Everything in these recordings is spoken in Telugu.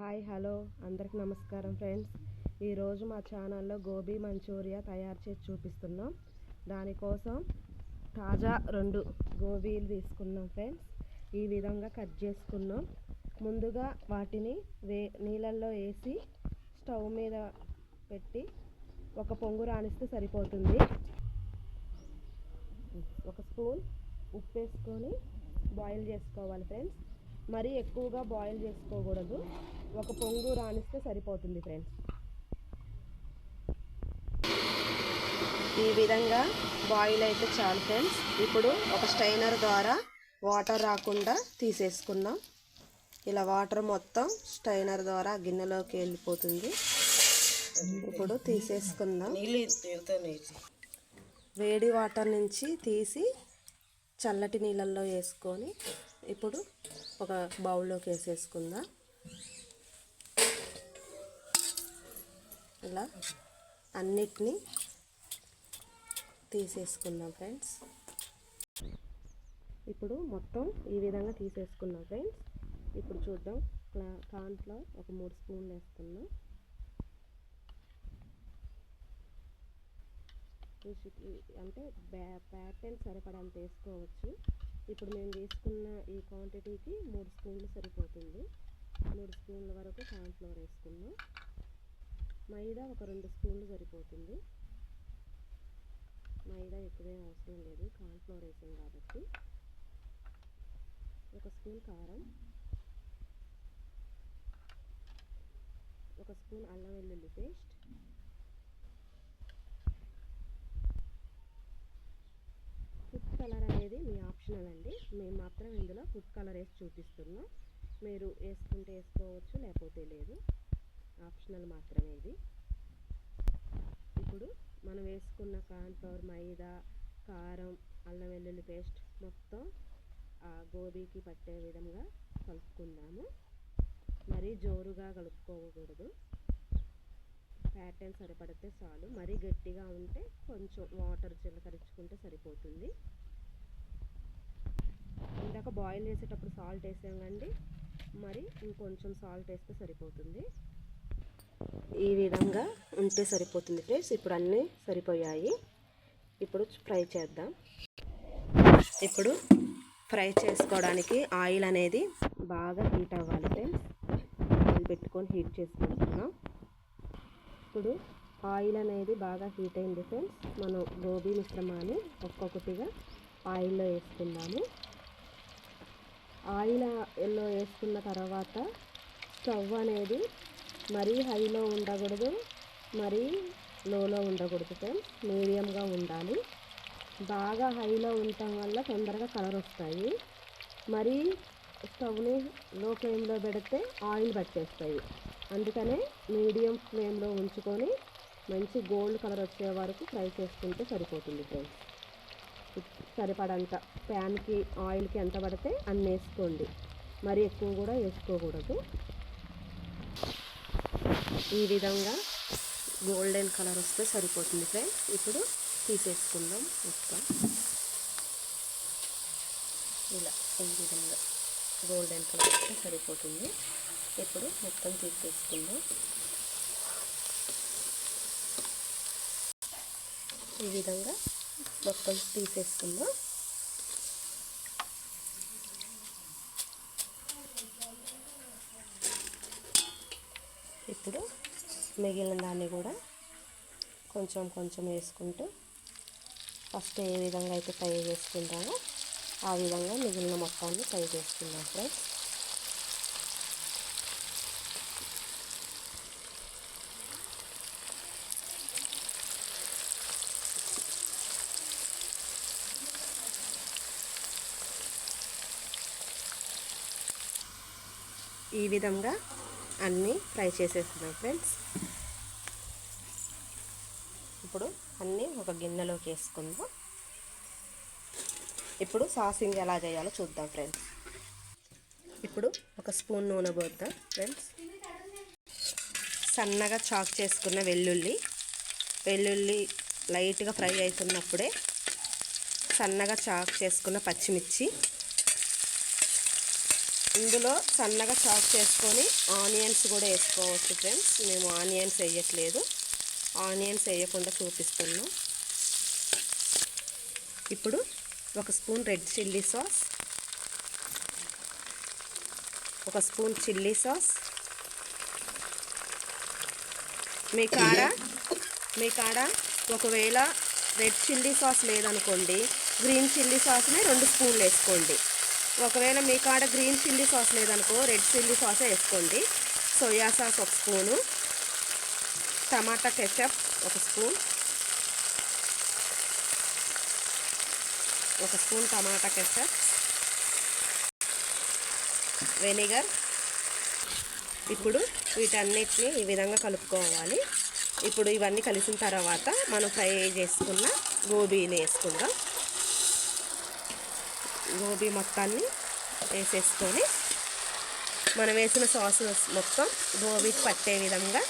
Hi hello. అందరికి నమస్కారం ఫ్రెండ్స్. ఈరోజు మా ఛానల్లో గోబీ మంచూరియా తయారు చేసి చూపిస్తున్నాం. దానికోసం తాజా రెండు గోబీలు తీసుకున్నాం ఫ్రెండ్స్. ఈ విధంగా కట్ చేసుకున్నాం. ముందుగా వాటిని వే నీళ్ళల్లో వేసి స్టవ్ మీద పెట్టి ఒక పొంగు రాణిస్తే సరిపోతుంది. ఒక స్పూన్ ఉప్పు వేసుకొని బాయిల్ చేసుకోవాలి ఫ్రెండ్స్. మరీ ఎక్కువగా బాయిల్ చేసుకోకూడదు. ఒక పొంగు రాణిస్తే సరిపోతుంది ఫ్రెండ్స్ ఈ విధంగా బాయిల్ అయితే చాలు ఫ్రెండ్స్ ఇప్పుడు ఒక స్టైనర్ ద్వారా వాటర్ రాకుండా తీసేసుకున్నాం ఇలా వాటర్ మొత్తం స్టైనర్ ద్వారా గిన్నెలోకి వెళ్ళిపోతుంది. ఇప్పుడు తీసేసుకుందాం. వేడి వాటర్ నుంచి తీసి చల్లటి నీళ్ళల్లో వేసుకొని ఇప్పుడు ఒక బౌల్లోకి వేసేసుకుందాం. ఇలా అన్నిటినీ తీసేసుకుందాం ఫ్రెండ్స్. ఇప్పుడు మొత్తం ఈ విధంగా తీసేసుకున్నాం ఫ్రెండ్స్. ఇప్పుడు చూద్దాం. కార్న్ఫ్లవర్ ఒక మూడు స్పూన్లు వేసుకున్నాం అంటే బ్యా ప్యాటర్న్ సరిపడంత వేసుకోవచ్చు. ఇప్పుడు మేము తీసుకున్న ఈ క్వాంటిటీకి మూడు స్పూన్లు సరిపోతుంది. మూడు స్పూన్ల వరకు కార్న్ఫ్లవర్ వేసుకున్నాం మైదా ఒక రెండు స్పూన్లు సరిపోతుంది. మైదా ఎక్కువే అవసరం లేదు కార్న్ఫ్లవర్ వేసాం కాబట్టి. ఒక స్పూన్ కారం. ఒక స్పూన్ అల్లం వెల్లుల్లి పేస్ట్. ఫుడ్ కలర్ ఆప్షనల్ అండి మేము మాత్రం ఇందులో ఫుడ్ కలర్ వేసి చూపిస్తున్నాం. మీరు వేసుకుంటే వేసుకోవచ్చు లేకపోతే లేదు. ఆప్షనల్ మాత్రమే ఇది. ఇప్పుడు మనం వేసుకున్న కార్న్ఫ్లవర్ మైదా కారం అల్లం వెల్లుల్లి పేస్ట్ మొత్తం ఆ గోబీకి పట్టే విధంగా కలుపుకుందాము. మరీ జోరుగా కలుపుకోకూడదు. ప్యాటర్న్ సరిపడితే చాలు. మరీ గట్టిగా ఉంటే కొంచెం వాటర్ చిలకరించుకుంటే సరిపోతుంది. ఇందాక బాయిల్ చేసేటప్పుడు సాల్ట్ వేసామండి. మరి ఇంకొంచెం సాల్ట్ వేస్తే సరిపోతుంది. ఈ విధంగా ఉంటే సరిపోతుంది ఫ్రెండ్స్. ఇప్పుడు అన్నీ సరిపోయాయి. ఇప్పుడు ఫ్రై చేద్దాం. ఇప్పుడు ఫ్రై చేసుకోవడానికి ఆయిల్ అనేది బాగా హీట్ అవ్వాలి ఫ్రెండ్స్. ఆయిల్ పెట్టుకొని హీట్ చేసుకుంటున్నాం. ఇప్పుడు ఆయిల్ అనేది బాగా హీట్ అయింది ఫ్రెండ్స్. మనం గోబీ మిశ్రమాన్ని ఒక్కొక్కటిగా ఆయిల్లో వేసుకుందాము. ఆయిల్ ఎల్లో వేసుకున్న తర్వాత స్టవ్ అనేది మరీ హైలో ఉండకూడదు మరీ లోలో ఉండకూడదు ఫ్రెండ్స్ మీడియంగా ఉండాలి. బాగా హైలో ఉండటం వల్ల తొందరగా కలర్ వస్తాయి. మరీ స్టవ్ని లో ఫ్లేమ్లో పెడితే ఆయిల్ పట్టేస్తాయి. అందుకనే మీడియం ఫ్లేమ్లో ఉంచుకొని మంచి గోల్డ్ కలర్ వచ్చే వరకు ఫ్రై చేసుకుంటే సరిపోతుంది ఫ్రెండ్స్ సరిపడంత ప్యాన్కి ఆయిల్కి ఎంత పడితే అన్ని వేసుకోండి. మరి ఎక్కువ కూడా వేసుకోకూడదు. ఈ విధంగా గోల్డెన్ కలర్ వస్తే సరిపోతుంది ఫ్రెండ్స్. ఇప్పుడు తీసేసుకుందాం మొత్తం. ఇలా ఈ విధంగా గోల్డెన్ కలర్ వస్తే సరిపోతుంది. ఇప్పుడు మొత్తం తీసేసుకుందాం. ఈ విధంగా మొత్తం తీసేసుకుందాం. ఇప్పుడు మిగిలిన దాన్ని కూడా కొంచెం కొంచెం వేసుకుంటూ ఫస్ట్ ఏ విధంగా అయితే ఫ్రై చేసుకుంటామో ఆ విధంగా మిగిలిన మొత్తాన్ని ఫ్రై చేసుకుందాం ఫ్రెండ్స్ ఈ విధంగా అన్నీ ఫ్రై చేసేస్తున్నాం ఫ్రెండ్స్. ఇప్పుడు అన్నీ ఒక గిన్నెలోకి వేసుకుందాం. ఇప్పుడు సాసింగ్ ఎలా చేయాలో చూద్దాం ఫ్రెండ్స్. ఇప్పుడు ఒక స్పూన్ నూనె పోద్దాం ఫ్రెండ్స్. సన్నగా చాక్ చేసుకున్న వెల్లుల్లి వెల్లుల్లి లైట్గా ఫ్రై అవుతున్నప్పుడే సన్నగా చాక్ చేసుకున్న పచ్చిమిర్చి ఇందులో సన్నగా చాప్ చేసుకొని ఆనియన్స్ కూడా వేసుకోవచ్చు ఫ్రెండ్స్. మేము ఆనియన్స్ వేయట్లేదు. ఆనియన్స్ వేయకుండా చూపిస్తున్నాం. ఇప్పుడు ఒక స్పూన్ రెడ్ చిల్లీ సాస్ ఒక స్పూన్ చిల్లీ సాస్. మీ కాడ మీ కాడ ఒకవేళ రెడ్ చిల్లీ సాస్ లేదనుకోండి గ్రీన్ చిల్లీ సాస్ని రెండు స్పూన్లు వేసుకోండి. ఒకవేళ మీ కాడ గ్రీన్ చిల్లీ సాస్ లేదనుకో రెడ్ చిల్లీ సాస్ వేసుకోండి. సోయా సాస్ ఒక స్పూను. టమాటా కెచప్ ఒక స్పూన్. ఒక స్పూన్ టమాటా కెచప్. వెనిగర్. ఇప్పుడు వీటన్నిటిని ఈ విధంగా కలుపుకోవాలి. ఇప్పుడు ఇవన్నీ కలిసిన తర్వాత మనం ఫ్రై చేసుకున్న గోబీని వేసుకుందాం. గోబీ మొత్తాన్ని వేసేసుకొని మనం వేసిన సాస్ మొత్తం గోబీకి పట్టే విధంగా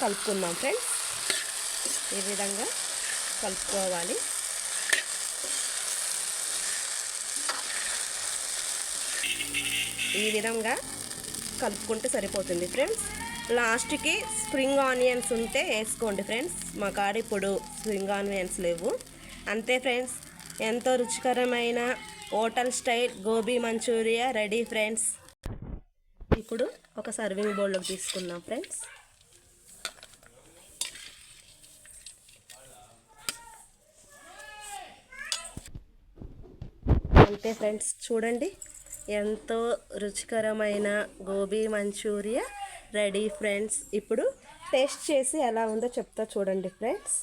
కలుపుకుందాం ఫ్రెండ్స్. ఈ విధంగా కలుపుకోవాలి. ఈ విధంగా కలుపుకుంటే సరిపోతుంది ఫ్రెండ్స్. లాస్ట్కి స్ప్రింగ్ ఆనియన్స్ ఉంటే వేసుకోండి ఫ్రెండ్స్. మా కాడ ఇప్పుడు స్ప్రింగ్ ఆనియన్స్ లేవు. అంతే ఫ్రెండ్స్. ఎంతో రుచికరమైన hotel style gobi manchurian ready friends. ఇప్పుడు ఒక సర్వింగ్ బౌల్లోకి తీసుకుందాం ఫ్రెండ్స్. అంతే ఫ్రెండ్స్ చూడండి. ఎంతో రుచికరమైన గోబీ మంచూరియా రెడీ ఫ్రెండ్స్. ఇప్పుడు టేస్ట్ చేసి ఎలా ఉందో చెప్తా చూడండి ఫ్రెండ్స్.